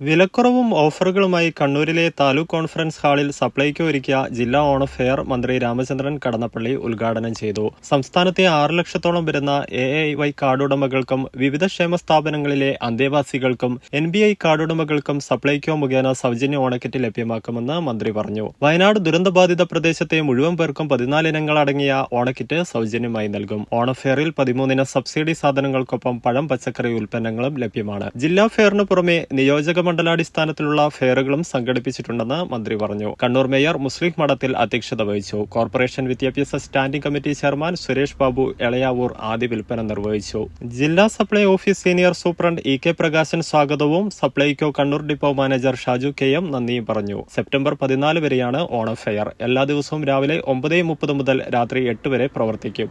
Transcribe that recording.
വിലക്കുറവും ഓഫറുകളുമായി കണ്ണൂരിലെ താലൂക്ക് കോൺഫറൻസ് ഹാളിൽ സപ്ലൈകോ ഒരുക്കിയ ജില്ലാ ഓണ ഫെയർ മന്ത്രി രാമചന്ദ്രൻ കടന്നപ്പള്ളി ഉദ്ഘാടനം ചെയ്തു. സംസ്ഥാനത്തെ ആറ് ലക്ഷത്തോളം വരുന്ന എ ഐ വൈ കാർഡുടമകൾക്കും വിവിധ ക്ഷേമ സ്ഥാപനങ്ങളിലെ അന്തേവാസികൾക്കും എൻ ബി ഐ കാർഡുടമകൾക്കും സപ്ലൈകോ മുഖേന സൗജന്യ ഓണക്കിറ്റ് ലഭ്യമാക്കുമെന്ന് മന്ത്രി പറഞ്ഞു. വയനാട് ദുരന്തബാധിത പ്രദേശത്തെ മുഴുവൻ പേർക്കും പതിനാല് ഇനങ്ങൾ അടങ്ങിയ ഓണക്കിറ്റ് സൗജന്യമായി നൽകും. ഓണഫെയറിൽ പതിമൂന്നിന സബ്സിഡി സാധനങ്ങൾക്കൊപ്പം പഴം പച്ചക്കറി ഉൽപ്പന്നങ്ങളും ലഭ്യമാണ്. ജില്ലാ ഫെയറിന് പുറമെ നിയോജക മണ്ഡലാടിസ്ഥാനത്തിലുള്ള ഫെയറുകളും സംഘടിപ്പിച്ചിട്ടുണ്ടെന്ന് മന്ത്രി പറഞ്ഞു. കണ്ണൂർ മേയർ മുസ്ലിം മഠത്തിൽ അധ്യക്ഷത വഹിച്ചു. കോർപ്പറേഷൻ വിദ്യാഭ്യാസ standing committee chairman Suresh Babu Elayavoor ആദ്യ വിൽപ്പന നിർവഹിച്ചു. ജില്ലാ supply office senior superintendent E K Prakashan സ്വാഗതവും Supplyco Kannur depot manager Shaju K M നന്ദിയും പറഞ്ഞു. സെപ്റ്റംബർ പതിനാല് വരെയാണ് ഓണം ഫെയർ. എല്ലാ ദിവസവും രാവിലെ ഒമ്പത് മുപ്പത് മുതൽ രാത്രി എട്ട് വരെ പ്രവർത്തിക്കും.